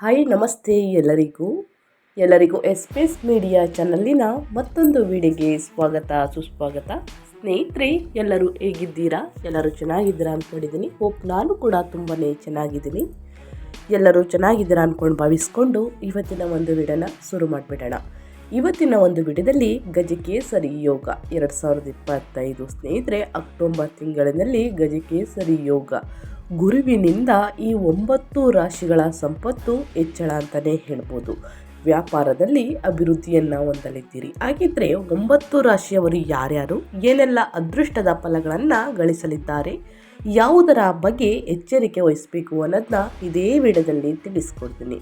Hi, ನಮಸ್ತೆ ಎಲ್ಲರಿಗೂ. ಎಲ್ಲರಿಗೂ ಎಸ್ಪೇಸ್ ಮೀಡಿಯಾ ಚಾನಲ್ಲಿನ ಮತ್ತೊಂದು ವಿಡಿಯೋಗೆ ಸ್ವಾಗತ, ಸುಸ್ವಾಗತ. ಸ್ನೇಹಿತರೆ, ಎಲ್ಲರೂ ಹೇಗಿದ್ದೀರಾ? ಎಲ್ಲರೂ ಚೆನ್ನಾಗಿದ್ದೀರಾ ಅಂದ್ಕೊಂಡಿದ್ದೀನಿ ಹೋಪ್ ನಾನು ಕೂಡ ತುಂಬಾ ಚೆನ್ನಾಗಿದ್ದೀನಿ. ಎಲ್ಲರೂ ಚೆನ್ನಾಗಿದ್ದೀರಾ ಅಂದ್ಕೊಂಡು ಭಾವಿಸ್ಕೊಂಡು ಇವತ್ತಿನ ಒಂದು ವಿಡಿಯೋನ ಶುರು ಮಾಡಿಬಿಡೋಣ. ಇವತ್ತಿನ ಒಂದು ವಿಡಿಯೋದಲ್ಲಿ ಗಜಕೇಸರಿ ಯೋಗ. ಎರಡು ಸಾವಿರದ ಇಪ್ಪತ್ತೈದು ಸ್ನೇಹಿತರೆ, ಅಕ್ಟೋಬರ್ ತಿಂಗಳಿನಲ್ಲಿ ಗಜಕೇಸರಿ ಯೋಗ. ಗುರುವಿನಿಂದ ಈ ಒಂಬತ್ತು ರಾಶಿಗಳ ಸಂಪತ್ತು ಹೆಚ್ಚಳ ಅಂತಲೇ ಹೇಳ್ಬೋದು. ವ್ಯಾಪಾರದಲ್ಲಿ ಅಭಿವೃದ್ಧಿಯನ್ನು ಹೊಂದಲಿದ್ದೀರಿ. ಹಾಗಿದ್ರೆ ಒಂಬತ್ತು ರಾಶಿಯವರು ಯಾರ್ಯಾರು? ಏನೆಲ್ಲ ಅದೃಷ್ಟದ ಫಲಗಳನ್ನು ಗಳಿಸಲಿದ್ದಾರೆ? ಯಾವುದರ ಬಗ್ಗೆ ಎಚ್ಚರಿಕೆ ವಹಿಸಬೇಕು ಅನ್ನೋದನ್ನ ಇದೇ ವಿಡದಲ್ಲಿ ತಿಳಿಸ್ಕೊಡ್ತೀನಿ.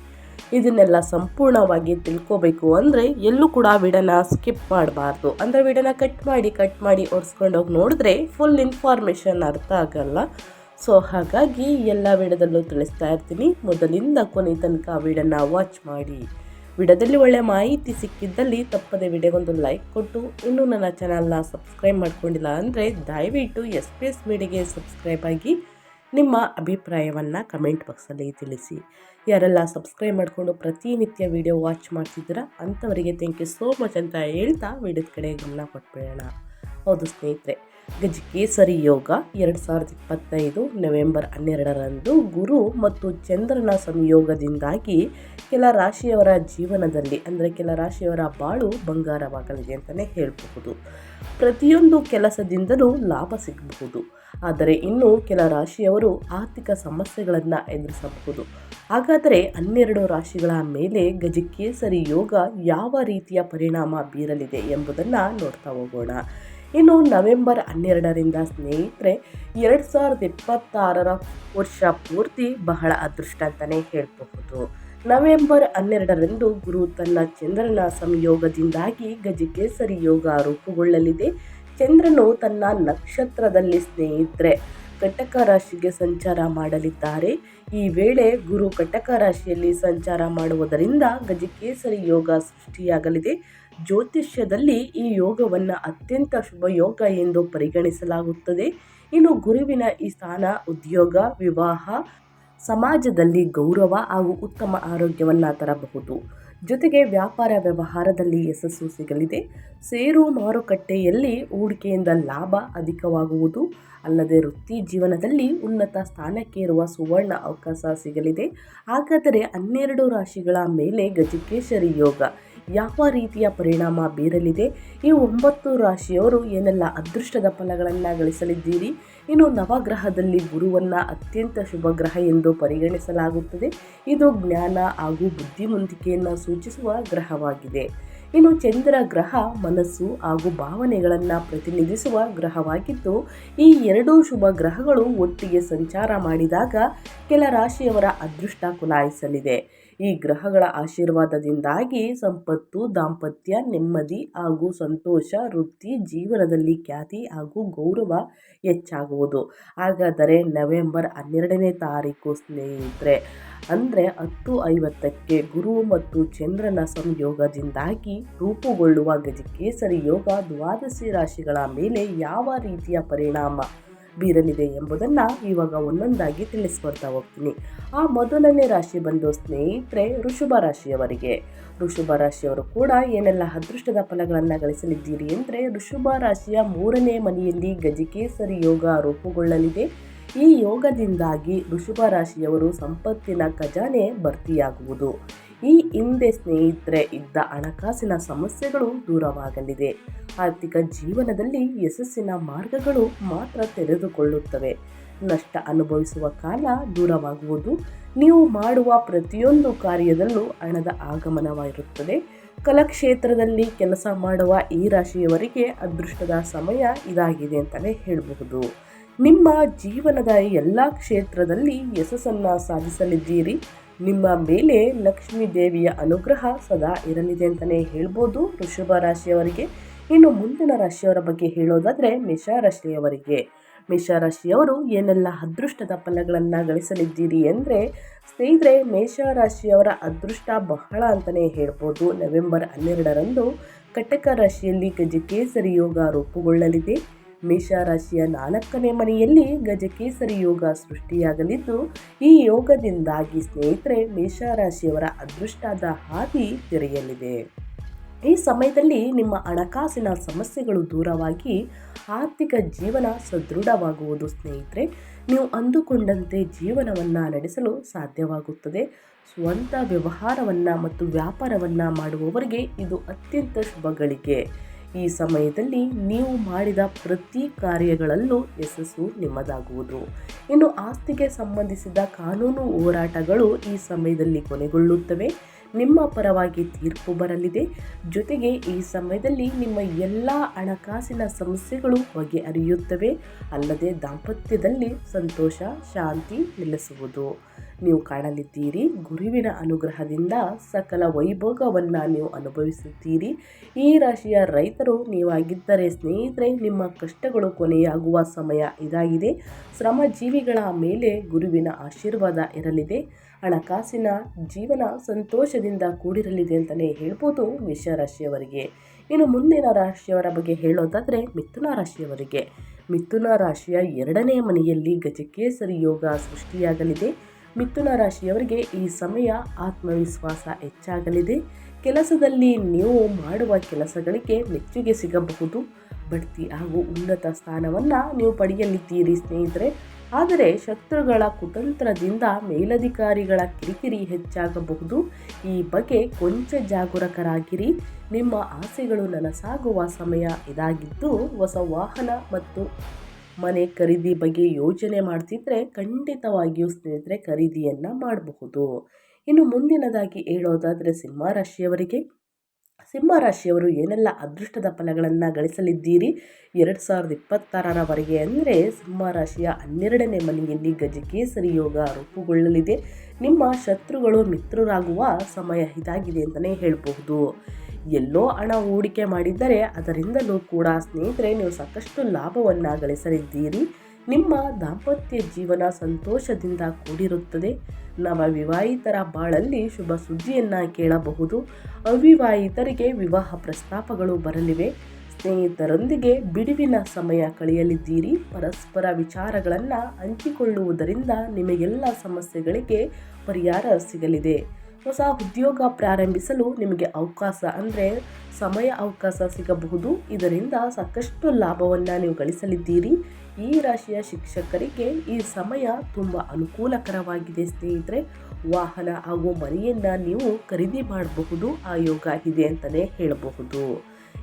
ಇದನ್ನೆಲ್ಲ ಸಂಪೂರ್ಣವಾಗಿ ತಿಳ್ಕೋಬೇಕು ಅಂದರೆ ಎಲ್ಲೂ ಕೂಡ ವಿಡನ ಸ್ಕಿಪ್ ಮಾಡಬಾರ್ದು. ಅಂದರೆ ವಿಡನ ಕಟ್ ಮಾಡಿ ಕಟ್ ಮಾಡಿ ಹೋಗಿ ನೋಡಿದ್ರೆ ಫುಲ್ ಇನ್ಫಾರ್ಮೇಷನ್ ಅರ್ಥ ಆಗಲ್ಲ. ಸೊ ಹಾಗಾಗಿ ಎಲ್ಲ ವಿಡದಲ್ಲೂ ತಿಳಿಸ್ತಾ ಇರ್ತೀನಿ. ಮೊದಲಿಂದ ಕೊನೆ ತನಕ ವಿಡನ್ನು ವಾಚ್ ಮಾಡಿ. ವಿಡದಲ್ಲಿ ಒಳ್ಳೆಯ ಮಾಹಿತಿ ಸಿಕ್ಕಿದ್ದಲ್ಲಿ ತಪ್ಪದೆ ವಿಡಿಯೋಗೊಂದು ಲೈಕ್ ಕೊಟ್ಟು, ಇನ್ನೂ ನನ್ನ ಚಾನಲ್ನ ಸಬ್ಸ್ಕ್ರೈಬ್ ಮಾಡ್ಕೊಂಡಿಲ್ಲ ಅಂದರೆ ದಯವಿಟ್ಟು ಎಸ್ ಪಿ ಎಸ್ ವಿಡಿಗೆ ಸಬ್ಸ್ಕ್ರೈಬ್ ಆಗಿ ನಿಮ್ಮ ಅಭಿಪ್ರಾಯವನ್ನು ಕಮೆಂಟ್ ಬಾಕ್ಸಲ್ಲಿ ತಿಳಿಸಿ. ಯಾರೆಲ್ಲ ಸಬ್ಸ್ಕ್ರೈಬ್ ಮಾಡಿಕೊಂಡು ಪ್ರತಿನಿತ್ಯ ವಿಡಿಯೋ ವಾಚ್ ಮಾಡ್ತಿದ್ದೀರಾ, ಅಂಥವರಿಗೆ ಥ್ಯಾಂಕ್ ಯು ಸೋ ಮಚ್ ಅಂತ ಹೇಳ್ತಾ ವಿಡಿಯೋದ ಕಡೆ ಗಮನ ಕೊಟ್ಬಿಡೋಣ. ಹೌದು ಸ್ನೇಹಿತರೆ ಗಜಕೇಸರಿ ಯೋಗ ಎರಡು ಸಾವಿರದ ಇಪ್ಪತ್ತೈದು ನವೆಂಬರ್ ಹನ್ನೆರಡರಂದು ಗುರು ಮತ್ತು ಚಂದ್ರನ ಸಂಯೋಗದಿಂದಾಗಿ ಕೆಲ ರಾಶಿಯವರ ಜೀವನದಲ್ಲಿ, ಅಂದರೆ ಕೆಲ ರಾಶಿಯವರ ಬಾಳು ಬಂಗಾರವಾಗಲಿದೆ ಅಂತಲೇ ಹೇಳಬಹುದು. ಪ್ರತಿಯೊಂದು ಕೆಲಸದಿಂದಲೂ ಲಾಭ ಸಿಗಬಹುದು. ಆದರೆ ಇನ್ನು ಕೆಲ ರಾಶಿಯವರು ಆರ್ಥಿಕ ಸಮಸ್ಯೆಗಳನ್ನು ಎದುರಿಸಬಹುದು. ಹಾಗಾದರೆ ಹನ್ನೆರಡು ರಾಶಿಗಳ ಮೇಲೆ ಗಜಕೇಸರಿ ಯೋಗ ಯಾವ ರೀತಿಯ ಪರಿಣಾಮ ಬೀರಲಿದೆ ಎಂಬುದನ್ನು ನೋಡ್ತಾ ಹೋಗೋಣ. ಇನ್ನು ನವೆಂಬರ್ ಹನ್ನೆರಡರಿಂದ ಸ್ನೇಹಿತರೆ, ಎರಡು ಸಾವಿರದ ಇಪ್ಪತ್ತಾರರ ವರ್ಷ ಪೂರ್ತಿ ಬಹಳ ಅದೃಷ್ಟ ಅಂತಲೇ ಹೇಳಬಹುದು. ನವೆಂಬರ್ ಹನ್ನೆರಡರಂದು ಗುರು ತನ್ನ ಚಂದ್ರನ ಸಂಯೋಗದಿಂದಾಗಿ ಗಜಕೇಸರಿ ಯೋಗ ರೂಪುಗೊಳ್ಳಲಿದೆ. ಚಂದ್ರನು ತನ್ನ ನಕ್ಷತ್ರದಲ್ಲಿ ಸ್ನೇಹಿತರೆ ಕಟಕ ರಾಶಿಗೆ ಸಂಚಾರ ಮಾಡಲಿದ್ದಾರೆ. ಈ ವೇಳೆ ಗುರು ಕಟಕ ರಾಶಿಯಲ್ಲಿ ಸಂಚಾರ ಮಾಡುವುದರಿಂದ ಗಜಕೇಸರಿ ಯೋಗ ಸೃಷ್ಟಿಯಾಗಲಿದೆ. ಜ್ಯೋತಿಷ್ಯದಲ್ಲಿ ಈ ಯೋಗವನ್ನು ಅತ್ಯಂತ ಶುಭ ಯೋಗ ಎಂದು ಪರಿಗಣಿಸಲಾಗುತ್ತದೆ. ಇನ್ನು ಗುರುವಿನ ಈ ಸ್ಥಾನ ಉದ್ಯೋಗ, ವಿವಾಹ, ಸಮಾಜದಲ್ಲಿ ಗೌರವ ಹಾಗೂ ಉತ್ತಮ ಆರೋಗ್ಯವನ್ನು ತರಬಹುದು. ಜೊತೆಗೆ ವ್ಯಾಪಾರ ವ್ಯವಹಾರದಲ್ಲಿ ಯಶಸ್ಸು ಸಿಗಲಿದೆ. ಸೇರು ಮಾರುಕಟ್ಟೆಯಲ್ಲಿ ಹೂಡಿಕೆಯಿಂದ ಲಾಭ ಅಧಿಕವಾಗುವುದು. ಅಲ್ಲದೆ ವೃತ್ತಿ ಜೀವನದಲ್ಲಿ ಉನ್ನತ ಸ್ಥಾನಕ್ಕೇರುವ ಸುವರ್ಣ ಅವಕಾಶ ಸಿಗಲಿದೆ. ಹಾಗಾದರೆ ಹನ್ನೆರಡು ರಾಶಿಗಳ ಮೇಲೆ ಗಜಕೇಶರಿ ಯೋಗ ಯಾವ ರೀತಿಯ ಪರಿಣಾಮ ಬೀರಲಿದೆ? ಈ ಒಂಬತ್ತು ರಾಶಿಯವರು ಏನೆಲ್ಲ ಅದೃಷ್ಟದ ಫಲಗಳನ್ನು ಗಳಿಸಲಿದ್ದೀರಿ? ಇನ್ನು ನವಗ್ರಹದಲ್ಲಿ ಗುರುವನ್ನು ಅತ್ಯಂತ ಶುಭ ಗ್ರಹ ಎಂದು ಪರಿಗಣಿಸಲಾಗುತ್ತದೆ. ಇದು ಜ್ಞಾನ ಹಾಗೂ ಬುದ್ಧಿವಂತಿಕೆಯನ್ನು ಸೂಚಿಸುವ ಗ್ರಹವಾಗಿದೆ. ಇನ್ನು ಚಂದ್ರ ಗ್ರಹ ಮನಸ್ಸು ಹಾಗೂ ಭಾವನೆಗಳನ್ನು ಪ್ರತಿನಿಧಿಸುವ ಗ್ರಹವಾಗಿದ್ದು, ಈ ಎರಡೂ ಶುಭ ಗ್ರಹಗಳು ಒಟ್ಟಿಗೆ ಸಂಚಾರ ಮಾಡಿದಾಗ ಕೆಲ ರಾಶಿಯವರ ಅದೃಷ್ಟ ಕುಲಾಯಿಸಲಿದೆ. ಈ ಗ್ರಹಗಳ ಆಶೀರ್ವಾದದಿಂದಾಗಿ ಸಂಪತ್ತು, ದಾಂಪತ್ಯ, ನೆಮ್ಮದಿ ಹಾಗೂ ಸಂತೋಷ, ವೃತ್ತಿ ಜೀವನದಲ್ಲಿ ಖ್ಯಾತಿ ಹಾಗೂ ಗೌರವ ಹೆಚ್ಚಾಗುವುದು. ಹಾಗಾದರೆ ನವೆಂಬರ್ ಹನ್ನೆರಡನೇ ತಾರೀಕು ಸ್ನೇಹಿತರೆ, ಅಂದರೆ ಹತ್ತು ಐವತ್ತಕ್ಕೆ ಗುರು ಮತ್ತು ಚಂದ್ರನ ಸಂಯೋಗದಿಂದಾಗಿ ರೂಪುಗೊಳ್ಳುವ ಗಜಕೇಸರಿ ಯೋಗ ದ್ವಾದಶಿ ರಾಶಿಗಳ ಮೇಲೆ ಯಾವ ರೀತಿಯ ಪರಿಣಾಮ ಬೀರಲಿದೆ ಎಂಬುದನ್ನು ಇವಾಗ ಒಂದೊಂದಾಗಿ ತಿಳಿಸ್ಕೊಡ್ತಾ ಹೋಗ್ತೀನಿ. ಆ ಮೊದಲನೇ ರಾಶಿ ಬಂದು ಸ್ನೇಹಿತರೆ ಋಷಭ ರಾಶಿಯವರಿಗೆ. ಋಷಭ ರಾಶಿಯವರು ಕೂಡ ಏನೆಲ್ಲ ಅದೃಷ್ಟದ ಫಲಗಳನ್ನು ಗಳಿಸಲಿದ್ದೀರಿ ಅಂದರೆ ಋಷಭ ರಾಶಿಯ ಮೂರನೇ ಮನೆಯಲ್ಲಿ ಗಜಕೇಸರಿ ಯೋಗ ರೂಪುಗೊಳ್ಳಲಿದೆ. ಈ ಯೋಗದಿಂದಾಗಿ ಋಷಭ ರಾಶಿಯವರು ಸಂಪತ್ತಿನ ಖಜಾನೆ ಭರ್ತಿಯಾಗುವುದು. ಈ ಹಿಂದೆ ಸ್ನೇಹಿತರೆ ಇದ್ದ ಹಣಕಾಸಿನ ಸಮಸ್ಯೆಗಳು ದೂರವಾಗಲಿದೆ. ಆರ್ಥಿಕ ಜೀವನದಲ್ಲಿ ಯಶಸ್ಸಿನ ಮಾರ್ಗಗಳು ಮಾತ್ರ ತೆರೆದುಕೊಳ್ಳುತ್ತವೆ. ನಷ್ಟ ಅನುಭವಿಸುವ ಕಾಲ ದೂರವಾಗುವುದು, ನೀವು ಮಾಡುವ ಪ್ರತಿಯೊಂದು ಕಾರ್ಯದಲ್ಲೂ ಹಣದ ಆಗಮನವಾಗಿರುತ್ತದೆ. ಕಲಾಕ್ಷೇತ್ರದಲ್ಲಿ ಕೆಲಸ ಮಾಡುವ ಈ ರಾಶಿಯವರಿಗೆ ಅದೃಷ್ಟದ ಸಮಯ ಇದಾಗಿದೆ ಅಂತಲೇ ಹೇಳಬಹುದು. ನಿಮ್ಮ ಜೀವನದ ಎಲ್ಲ ಕ್ಷೇತ್ರದಲ್ಲಿ ಯಶಸ್ಸನ್ನು ಸಾಧಿಸಲಿದ್ದೀರಿ. ನಿಮ್ಮ ಮೇಲೆ ಲಕ್ಷ್ಮೀ ದೇವಿಯ ಅನುಗ್ರಹ ಸದಾ ಇರಲಿದೆ ಅಂತಲೇ ಹೇಳ್ಬೋದು ವೃಷಭ ರಾಶಿಯವರಿಗೆ. ಇನ್ನು ಮುಂದಿನ ರಾಶಿಯವರ ಬಗ್ಗೆ ಹೇಳೋದಾದರೆ ಮೇಷರಾಶಿಯವರಿಗೆ ಮೇಷರಾಶಿಯವರು ಏನೆಲ್ಲ ಅದೃಷ್ಟದ ಫಲಗಳನ್ನು ಗಳಿಸಲಿದ್ದೀರಿ ಅಂದರೆ ಸ್ನೇಹಿತರೆ ಮೇಷರಾಶಿಯವರ ಅದೃಷ್ಟ ಬಹಳ ಅಂತಲೇ ಹೇಳ್ಬೋದು. ನವೆಂಬರ್ ಹನ್ನೆರಡರಂದು ಕಟಕ ರಾಶಿಯಲ್ಲಿ ಗಜಕೇಸರಿ ಯೋಗ ರೂಪುಗೊಳ್ಳಲಿದೆ. ಮೇಷರಾಶಿಯ ನಾಲ್ಕನೇ ಮನೆಯಲ್ಲಿ ಗಜಕೇಸರಿ ಯೋಗ ಸೃಷ್ಟಿಯಾಗಲಿದ್ದು, ಈ ಯೋಗದಿಂದಾಗಿ ಸ್ನೇಹಿತರೆ, ಮೇಷರಾಶಿಯವರ ಅದೃಷ್ಟದ ಹಾದಿ ತೆರೆಯಲಿದೆ. ಈ ಸಮಯದಲ್ಲಿ ನಿಮ್ಮ ಹಣಕಾಸಿನ ಸಮಸ್ಯೆಗಳು ದೂರವಾಗಿ ಆರ್ಥಿಕ ಜೀವನ ಸದೃಢವಾಗುವುದು ಸ್ನೇಹಿತರೆ, ನೀವು ಅಂದುಕೊಂಡಂತೆ ಜೀವನವನ್ನು ನಡೆಸಲು ಸಾಧ್ಯವಾಗುತ್ತದೆ. ಸ್ವಂತ ವ್ಯವಹಾರವನ್ನು ಮತ್ತು ವ್ಯಾಪಾರವನ್ನು ಮಾಡುವವರಿಗೆ ಇದು ಅತ್ಯಂತ ಶುಭಗಳಿಗೆ ಈ ಸಮಯದಲ್ಲಿ ನೀವು ಮಾಡಿದ ಪ್ರತಿ ಕಾರ್ಯಗಳಲ್ಲೂ ಯಶಸ್ಸು ನಿಮ್ಮದಾಗುವುದು. ಇನ್ನು ಆಸ್ತಿಗೆ ಸಂಬಂಧಿಸಿದ ಕಾನೂನು ಹೋರಾಟಗಳು ಈ ಸಮಯದಲ್ಲಿ ಕೊನೆಗೊಳ್ಳುತ್ತವೆ. ನಿಮ್ಮ ಪರವಾಗಿ ತೀರ್ಪು ಬರಲಿದೆ. ಜೊತೆಗೆ ಈ ಸಮಯದಲ್ಲಿ ನಿಮ್ಮ ಎಲ್ಲ ಹಣಕಾಸಿನ ಸಮಸ್ಯೆಗಳು ಬಗೆಹರಿಯುತ್ತವೆ ಅಲ್ಲದೆ ದಾಂಪತ್ಯದಲ್ಲಿ ಸಂತೋಷ, ಶಾಂತಿ ನೆಲೆಸುವುದು. ನೀವು ಕಾಣಲಿದ್ದೀರಿ. ಗುರುವಿನ ಅನುಗ್ರಹದಿಂದ ಸಕಲ ವೈಭೋಗವನ್ನು ನೀವು ಅನುಭವಿಸುತ್ತೀರಿ. ಈ ರಾಶಿಯ ರೈತರು ನೀವಾಗಿದ್ದರೆ ಸ್ನೇಹಿತರೆ, ನಿಮ್ಮ ಕಷ್ಟಗಳು ಕೊನೆಯಾಗುವ ಸಮಯ ಇದಾಗಿದೆ. ಶ್ರಮಜೀವಿಗಳ ಮೇಲೆ ಗುರುವಿನ ಆಶೀರ್ವಾದ ಇರಲಿದೆ. ಹಣಕಾಸಿನ ಜೀವನ ಸಂತೋಷದಿಂದ ಕೂಡಿರಲಿದೆ ಅಂತಲೇ ಹೇಳ್ಬೋದು ಮೇಷರಾಶಿಯವರಿಗೆ ಇನ್ನು ಮುಂದಿನ ರಾಶಿಯವರ ಬಗ್ಗೆ ಹೇಳೋದಾದರೆ ಮಿಥುನ ರಾಶಿಯವರಿಗೆ. ಮಿಥುನ ರಾಶಿಯ ಎರಡನೇ ಮನೆಯಲ್ಲಿ ಗಜಕೇಸರಿ ಯೋಗ ಸೃಷ್ಟಿಯಾಗಲಿದೆ. ಮಿಥುನ ರಾಶಿಯವರಿಗೆ ಈ ಸಮಯ ಆತ್ಮವಿಶ್ವಾಸ ಹೆಚ್ಚಾಗಲಿದೆ. ಕೆಲಸದಲ್ಲಿ ನೀವು ಮಾಡುವ ಕೆಲಸಗಳಿಗೆ ಮೆಚ್ಚುಗೆ ಸಿಗಬಹುದು. ಬಡ್ತಿ ಹಾಗೂ ಉನ್ನತ ಸ್ಥಾನವನ್ನು ನೀವು ಪಡೆಯಲಿದ್ದೀರಿ ಸ್ನೇಹಿತರೆ. ಆದರೆ ಶತ್ರುಗಳ ಕುತಂತ್ರದಿಂದ ಮೇಲಧಿಕಾರಿಗಳ ಕಿರಿಕಿರಿ ಹೆಚ್ಚಾಗಬಹುದು. ಈ ಬಗ್ಗೆ ಕೊಂಚ ಜಾಗರೂಕರಾಗಿರಿ. ನಿಮ್ಮ ಆಸೆಗಳು ನನಸಾಗುವ ಸಮಯ ಇದಾಗಿದ್ದು, ಹೊಸ ವಾಹನ ಮತ್ತು ಮನೆ ಖರೀದಿ ಬಗ್ಗೆ ಯೋಚನೆ ಮಾಡ್ತಿದ್ರೆ ಖಂಡಿತವಾಗಿಯೂ ಸ್ನೇಹಿತರೆ ಖರೀದಿಯನ್ನು ಮಾಡಬಹುದು. ಇನ್ನು ಮುಂದಿನದಾಗಿ ಹೇಳೋದಾದರೆ ಸಿಂಹರಾಶಿಯವರಿಗೆ ಸಿಂಹರಾಶಿಯವರು ಏನೆಲ್ಲ ಅದೃಷ್ಟದ ಫಲಗಳನ್ನು ಗಳಿಸಲಿದ್ದೀರಿ? ಎರಡು ಸಾವಿರದ ಇಪ್ಪತ್ತಾರರವರೆಗೆ ಅಂದರೆ ಸಿಂಹರಾಶಿಯ ಹನ್ನೆರಡನೇ ಮನೆಯಲ್ಲಿ ಗಜಕೇಸರಿ ಯೋಗ ರೂಪುಗೊಳ್ಳಲಿದೆ. ನಿಮ್ಮ ಶತ್ರುಗಳು ಮಿತ್ರರಾಗುವ ಸಮಯ ಇದಾಗಿದೆ ಅಂತಲೇ ಹೇಳಬಹುದು. ಎಲ್ಲೋ ಹಣ ಹೂಡಿಕೆ ಮಾಡಿದ್ದರೆ ಅದರಿಂದಲೂ ಕೂಡ ಸ್ನೇಹಿತರೆ, ನೀವು ಸಾಕಷ್ಟು ಲಾಭವನ್ನು ಗಳಿಸಲಿದ್ದೀರಿ. ನಿಮ್ಮ ದಾಂಪತ್ಯ ಜೀವನ ಸಂತೋಷದಿಂದ ಕೂಡಿರುತ್ತದೆ. ನವ ವಿವಾಹಿತರ ಬಾಳಲ್ಲಿ ಶುಭ ಸುದ್ದಿಯನ್ನು ಕೇಳಬಹುದು. ಅವಿವಾಹಿತರಿಗೆ ವಿವಾಹ ಪ್ರಸ್ತಾಪಗಳು ಬರಲಿವೆ. ಸ್ನೇಹಿತರೊಂದಿಗೆ ಬಿಡುವಿನ ಸಮಯ ಕಳೆಯಲಿದ್ದೀರಿ. ಪರಸ್ಪರ ವಿಚಾರಗಳನ್ನು ಹಂಚಿಕೊಳ್ಳುವುದರಿಂದ ನಿಮಗೆಲ್ಲ ಸಮಸ್ಯೆಗಳಿಗೆ ಪರಿಹಾರ ಸಿಗಲಿದೆ. ಹೊಸ ಉದ್ಯೋಗ ಪ್ರಾರಂಭಿಸಲು ನಿಮಗೆ ಅವಕಾಶ ಅಂದರೆ ಸಮಯ ಅವಕಾಶ ಸಿಗಬಹುದು. ಇದರಿಂದ ಸಾಕಷ್ಟು ಲಾಭವನ್ನು ನೀವು ಗಳಿಸಲಿದ್ದೀರಿ. ಈ ರಾಶಿಯ ಶಿಕ್ಷಕರಿಗೆ ಈ ಸಮಯ ತುಂಬ ಅನುಕೂಲಕರವಾಗಿದೆ ಸ್ನೇಹಿತರೆ. ವಾಹನ ಹಾಗೂ ಮನೆಯನ್ನು ನೀವು ಖರೀದಿ ಮಾಡಬಹುದು. ಆ ಯೋಗ ಇದೆ ಅಂತಲೇ ಹೇಳಬಹುದು.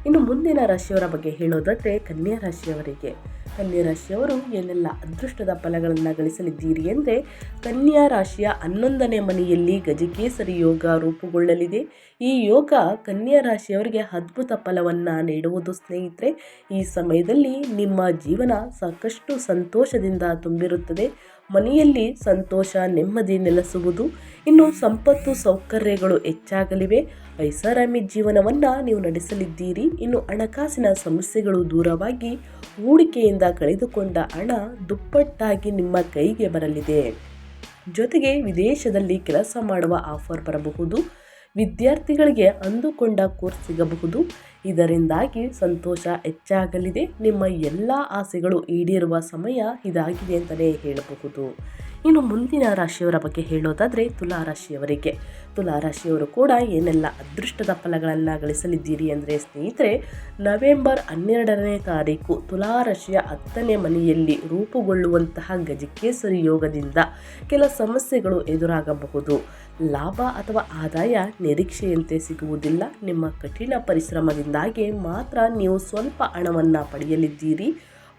ಇನ್ನು ಮುಂದಿನ ರಾಶಿಯವರ ಬಗ್ಗೆ ಹೇಳೋದಾದರೆ ಕನ್ಯಾ ರಾಶಿಯವರಿಗೆ. ಕನ್ಯಾ ರಾಶಿಯವರು ಏನೆಲ್ಲ ಅದೃಷ್ಟದ ಫಲಗಳನ್ನು ಗಳಿಸಲಿದ್ದೀರಿ ಎಂದರೆ, ಕನ್ಯಾ ರಾಶಿಯ ಹನ್ನೊಂದನೇ ಮನೆಯಲ್ಲಿ ಗಜಕೇಸರಿ ಯೋಗ ರೂಪುಗೊಳ್ಳಲಿದೆ. ಈ ಯೋಗ ಕನ್ಯಾ ರಾಶಿಯವರಿಗೆ ಅದ್ಭುತ ಫಲವನ್ನು ನೀಡುವುದು ಸ್ನೇಹಿತರೆ, ಈ ಸಮಯದಲ್ಲಿ ನಿಮ್ಮ ಜೀವನ ಸಾಕಷ್ಟು ಸಂತೋಷದಿಂದ ತುಂಬಿರುತ್ತದೆ. ಮನೆಯಲ್ಲಿ ಸಂತೋಷ, ನೆಮ್ಮದಿ ನೆಲೆಸುವುದು, ಇನ್ನು ಸಂಪತ್ತು ಸೌಕರ್ಯಗಳು ಹೆಚ್ಚಾಗಲಿವೆ. ಐಷಾರಾಮಿ ಜೀವನವನ್ನು ನೀವು ನಡೆಸಲಿದ್ದೀರಿ. ಇನ್ನು ಹಣಕಾಸಿನ ಸಮಸ್ಯೆಗಳು ದೂರವಾಗಿ ಹೂಡಿಕೆಯಿಂದ ಕಳೆದುಕೊಂಡ ಹಣ ದುಪ್ಪಟ್ಟಾಗಿ ನಿಮ್ಮ ಕೈಗೆ ಬರಲಿದೆ. ಜೊತೆಗೆ ವಿದೇಶದಲ್ಲಿ ಕೆಲಸ ಮಾಡುವ ಆಫರ್ ಬರಬಹುದು. ವಿದ್ಯಾರ್ಥಿಗಳಿಗೆ ಅಂದುಕೊಂಡ ಕೋರ್ಸ್ ಸಿಗಬಹುದು. ಇದರಿಂದಾಗಿ ಸಂತೋಷ ಹೆಚ್ಚಾಗಲಿದೆ. ನಿಮ್ಮ ಎಲ್ಲ ಆಸೆಗಳು ಈಡೇರುವ ಸಮಯ ಇದಾಗಿದೆ ಅಂತಲೇ ಹೇಳಬಹುದು. ಇನ್ನು ಮುಂದಿನ ರಾಶಿಯವರ ಬಗ್ಗೆ ಹೇಳೋದಾದರೆ ತುಲಾ ರಾಶಿಯವರಿಗೆ. ತುಲಾ ರಾಶಿಯವರು ಕೂಡ ಏನೆಲ್ಲ ಅದೃಷ್ಟದ ಫಲಗಳನ್ನು ಗಳಿಸಲಿದ್ದೀರಿ ಅಂದರೆ ಸ್ನೇಹಿತರೆ, ನವೆಂಬರ್ ಹನ್ನೆರಡನೇ ತಾರೀಕು ತುಲಾ ರಾಶಿಯ ಹತ್ತನೇ ಮನೆಯಲ್ಲಿ ರೂಪುಗೊಳ್ಳುವಂತಹ ಗಜಕೇಸರಿ ಯೋಗದಿಂದ ಕೆಲ ಸಮಸ್ಯೆಗಳು ಎದುರಾಗಬಹುದು. ಲಾಭ ಅಥವಾ ಆದಾಯ ನಿರೀಕ್ಷೆಯಂತೆ ಸಿಗುವುದಿಲ್ಲ. ನಿಮ್ಮ ಕಠಿಣ ಪರಿಶ್ರಮದಿಂದಾಗಿ ಮಾತ್ರ ನೀವು ಸ್ವಲ್ಪ ಹಣವನ್ನು ಪಡೆಯಲಿದ್ದೀರಿ.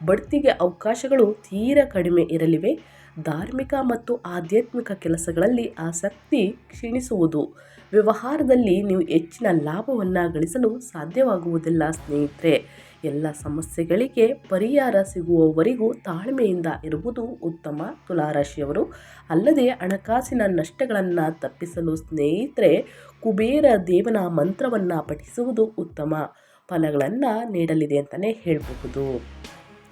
ಬಡ್ತಿಗೆ ಅವಕಾಶಗಳು ತೀರ ಕಡಿಮೆ ಇರಲಿವೆ. ಧಾರ್ಮಿಕ ಮತ್ತು ಆಧ್ಯಾತ್ಮಿಕ ಕೆಲಸಗಳಲ್ಲಿ ಆಸಕ್ತಿ ಕ್ಷೀಣಿಸುವುದು. ವ್ಯವಹಾರದಲ್ಲಿ ನೀವು ಹೆಚ್ಚಿನ ಲಾಭವನ್ನು ಗಳಿಸಲು ಸಾಧ್ಯವಾಗುವುದಿಲ್ಲ ಸ್ನೇಹಿತರೆ. ಎಲ್ಲ ಸಮಸ್ಯೆಗಳಿಗೆ ಪರಿಹಾರ ಸಿಗುವವರೆಗೂ ತಾಳ್ಮೆಯಿಂದ ಇರುವುದು ಉತ್ತಮ. ತುಲಾರಾಶಿಯವರು, ಅಲ್ಲದೆ ಹಣಕಾಸಿನ ನಷ್ಟಗಳನ್ನು ತಪ್ಪಿಸಲು ಸ್ನೇಹಿತರೆ, ಕುಬೇರ ದೇವನ ಮಂತ್ರವನ್ನು ಪಠಿಸುವುದು ಉತ್ತಮ. ಫಲಗಳನ್ನು ನೀಡಲಿದೆ ಅಂತಲೇ ಹೇಳಬಹುದು.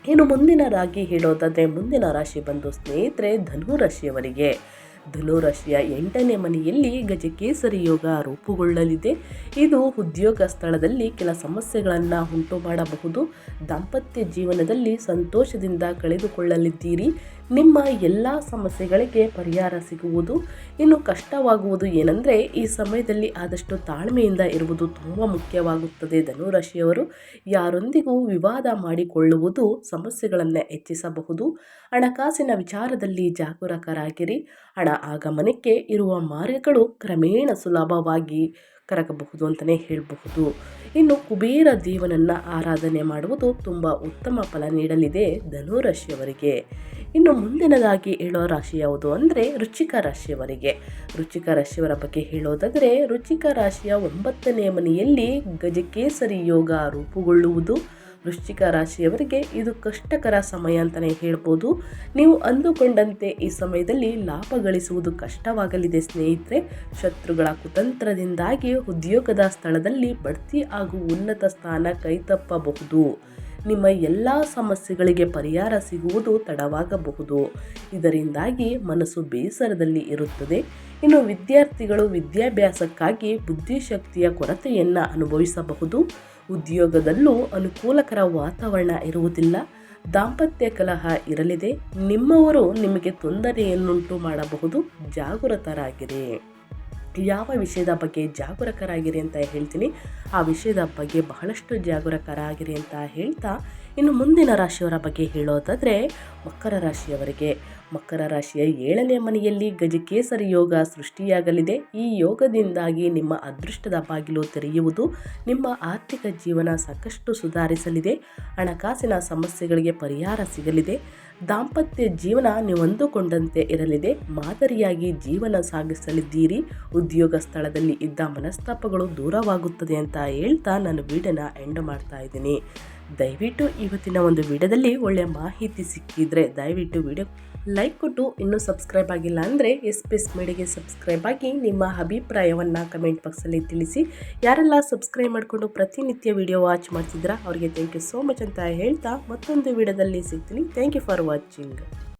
ಇನ್ನು ಮುಂದಿನದಾಗಿ ಹೇಳೋದಾದರೆ ಮುಂದಿನ ರಾಶಿ ಬಂದು ಸ್ನೇಹಿತರೆ ಧನು ರಾಶಿಯವರಿಗೆ ಧನುರಾಶಿಯ ಎಂಟನೇ ಮನೆಯಲ್ಲಿ ಗಜಕೇಸರಿ ಯೋಗ ರೂಪುಗೊಳ್ಳಲಿದೆ. ಇದು ಉದ್ಯೋಗ ಸ್ಥಳದಲ್ಲಿ ಕೆಲ ಸಮಸ್ಯೆಗಳನ್ನು ಉಂಟು ಮಾಡಬಹುದು. ದಾಂಪತ್ಯ ಜೀವನದಲ್ಲಿ ಸಂತೋಷದಿಂದ ಕಳೆದುಕೊಳ್ಳಲಿದ್ದೀರಿ. ನಿಮ್ಮ ಎಲ್ಲ ಸಮಸ್ಯೆಗಳಿಗೆ ಪರಿಹಾರ ಸಿಗುವುದು, ಇನ್ನು ಕಷ್ಟವಾಗುವುದು ಏನಂದರೆ, ಈ ಸಮಯದಲ್ಲಿ ಆದಷ್ಟು ತಾಳ್ಮೆಯಿಂದ ಇರುವುದು ತುಂಬ ಮುಖ್ಯವಾಗುತ್ತದೆ. ಧನುರಾಶಿಯವರು ಯಾರೊಂದಿಗೂ ವಿವಾದ ಮಾಡಿಕೊಳ್ಳುವುದು, ಸಮಸ್ಯೆಗಳನ್ನು ಹೆಚ್ಚಿಸಬಹುದು. ಹಣಕಾಸಿನ ವಿಚಾರದಲ್ಲಿ ಜಾಗರೂಕರಾಗಿರಿ. ಹಣ ಆಗಮನಕ್ಕೆ ಇರುವ ಮಾರ್ಗಗಳು ಕ್ರಮೇಣ ಸುಲಭವಾಗಿ ಕರಗಬಹುದು ಅಂತಲೇ ಹೇಳಬಹುದು. ಇನ್ನು ಕುಬೇರ ದೇವನನ್ನು ಆರಾಧನೆ ಮಾಡುವುದು ತುಂಬ ಉತ್ತಮ ಫಲ ನೀಡಲಿದೆ ಧನುರಾಶಿಯವರಿಗೆ. ಇನ್ನು ಮುಂದಿನದಾಗಿ ಹೇಳೋ ರಾಶಿ ಯಾವುದು ಅಂದರೆ ರುಚಿಕ ರಾಶಿಯವರಿಗೆ. ರುಚಿಕ ರಾಶಿಯವರ ಬಗ್ಗೆ ಹೇಳೋದಾದರೆ ರುಚಿಕ ರಾಶಿಯ ಒಂಬತ್ತನೇ ಮನೆಯಲ್ಲಿ ಗಜಕೇಸರಿ ಯೋಗ ರೂಪುಗೊಳ್ಳುವುದು ವೃಶ್ಚಿಕ ರಾಶಿಯವರಿಗೆ ಇದು ಕಷ್ಟಕರ ಸಮಯ ಅಂತಲೇ ಹೇಳ್ಬೋದು. ನೀವು ಅಂದುಕೊಂಡಂತೆ ಈ ಸಮಯದಲ್ಲಿ ಲಾಭ ಗಳಿಸುವುದು ಕಷ್ಟವಾಗಲಿದೆ ಸ್ನೇಹಿತರೆ. ಶತ್ರುಗಳ ಕುತಂತ್ರದಿಂದಾಗಿ ಉದ್ಯೋಗದ ಸ್ಥಳದಲ್ಲಿ ಬಡ್ತಿ ಹಾಗೂ ಉನ್ನತ ಸ್ಥಾನ ಕೈತಪ್ಪಬಹುದು. ನಿಮ್ಮ ಎಲ್ಲ ಸಮಸ್ಯೆಗಳಿಗೆ ಪರಿಹಾರ ಸಿಗುವುದು ತಡವಾಗಬಹುದು. ಇದರಿಂದಾಗಿ ಮನಸ್ಸು ಬೇಸರದಲ್ಲಿ ಇರುತ್ತದೆ. ಇನ್ನು ವಿದ್ಯಾರ್ಥಿಗಳು ವಿದ್ಯಾಭ್ಯಾಸಕ್ಕಾಗಿ ಬುದ್ಧಿಶಕ್ತಿಯ ಕೊರತೆಯನ್ನು ಅನುಭವಿಸಬಹುದು. ಉದ್ಯೋಗದಲ್ಲೂ ಅನುಕೂಲಕರ ವಾತಾವರಣ ಇರುವುದಿಲ್ಲ. ದಾಂಪತ್ಯ ಕಲಹ ಇರಲಿದೆ. ನಿಮ್ಮವರು ನಿಮಗೆ ತೊಂದರೆಯನ್ನುಂಟು ಮಾಡಬಹುದು. ಜಾಗೃತರಾಗಿರಿ. ಯಾವ ವಿಷಯದ ಬಗ್ಗೆ ಜಾಗರೂಕರಾಗಿರಿ ಅಂತ ಹೇಳ್ತೀನಿ. ಆ ವಿಷಯದ ಬಗ್ಗೆ ಬಹಳಷ್ಟು ಜಾಗರೂಕರಾಗಿರಿ ಅಂತ ಹೇಳ್ತಾ ಇನ್ನು ಮುಂದಿನ ರಾಶಿಯವರ ಬಗ್ಗೆ ಹೇಳೋದಾದರೆ ಮಕರ ರಾಶಿಯವರಿಗೆ. ಮಕರ ರಾಶಿಯ ಏಳನೇ ಮನೆಯಲ್ಲಿ ಗಜಕೇಸರಿ ಯೋಗ ಸೃಷ್ಟಿಯಾಗಲಿದೆ. ಈ ಯೋಗದಿಂದಾಗಿ ನಿಮ್ಮ ಅದೃಷ್ಟದ ಬಾಗಿಲು ತೆರೆಯುವುದು, ನಿಮ್ಮ ಆರ್ಥಿಕ ಜೀವನ ಸಾಕಷ್ಟು ಸುಧಾರಿಸಲಿದೆ. ಹಣಕಾಸಿನ ಸಮಸ್ಯೆಗಳಿಗೆ ಪರಿಹಾರ ಸಿಗಲಿದೆ. ದಾಂಪತ್ಯ ಜೀವನ ನೀವು ಅಂದುಕೊಂಡಂತೆ ಇರಲಿದೆ, ಮಾದರಿಯಾಗಿ ಜೀವನ ಸಾಗಿಸಲಿದ್ದೀರಿ. ಉದ್ಯೋಗ ಸ್ಥಳದಲ್ಲಿ ಇದ್ದ ಮನಸ್ತಾಪಗಳು ದೂರವಾಗುತ್ತದೆ ಅಂತ ಹೇಳ್ತಾ ನಾನು ವಿಡಿಯೋನ ಎಂಡ್ ಮಾಡ್ತಾ ಇದ್ದೀನಿ. ದಯವಿಟ್ಟು ಇವತ್ತಿನ ಒಂದು ವಿಡಿಯೋದಲ್ಲಿ ಒಳ್ಳೆಯ ಮಾಹಿತಿ ಸಿಕ್ಕಿದ್ರೆ ದಯವಿಟ್ಟು ವಿಡಿಯೋ ಲೈಕ್ ಕೊಟ್ಟು ಇನ್ನೂ ಸಬ್ಸ್ಕ್ರೈಬ್ ಆಗಿಲ್ಲ ಅಂದರೆ ಎಸ್ ಪಿ ಎಸ್ ಮೀಡಿಗೆ ಸಬ್ಸ್ಕ್ರೈಬ್ ಆಗಿ ನಿಮ್ಮ ಅಭಿಪ್ರಾಯವನ್ನು ಕಮೆಂಟ್ ಬಾಕ್ಸಲ್ಲಿ ತಿಳಿಸಿ. ಯಾರೆಲ್ಲ ಸಬ್ಸ್ಕ್ರೈಬ್ ಮಾಡಿಕೊಂಡು ಪ್ರತಿನಿತ್ಯ ವಿಡಿಯೋ ವಾಚ್ ಮಾಡ್ತಿದ್ದೀರಾ, ಅವರಿಗೆ ಥ್ಯಾಂಕ್ ಯು ಸೋ ಮಚ್ ಅಂತ ಹೇಳ್ತಾ ಮತ್ತೊಂದು ವಿಡಿಯೋದಲ್ಲಿ ಸಿಗ್ತೀನಿ. Thank you for watching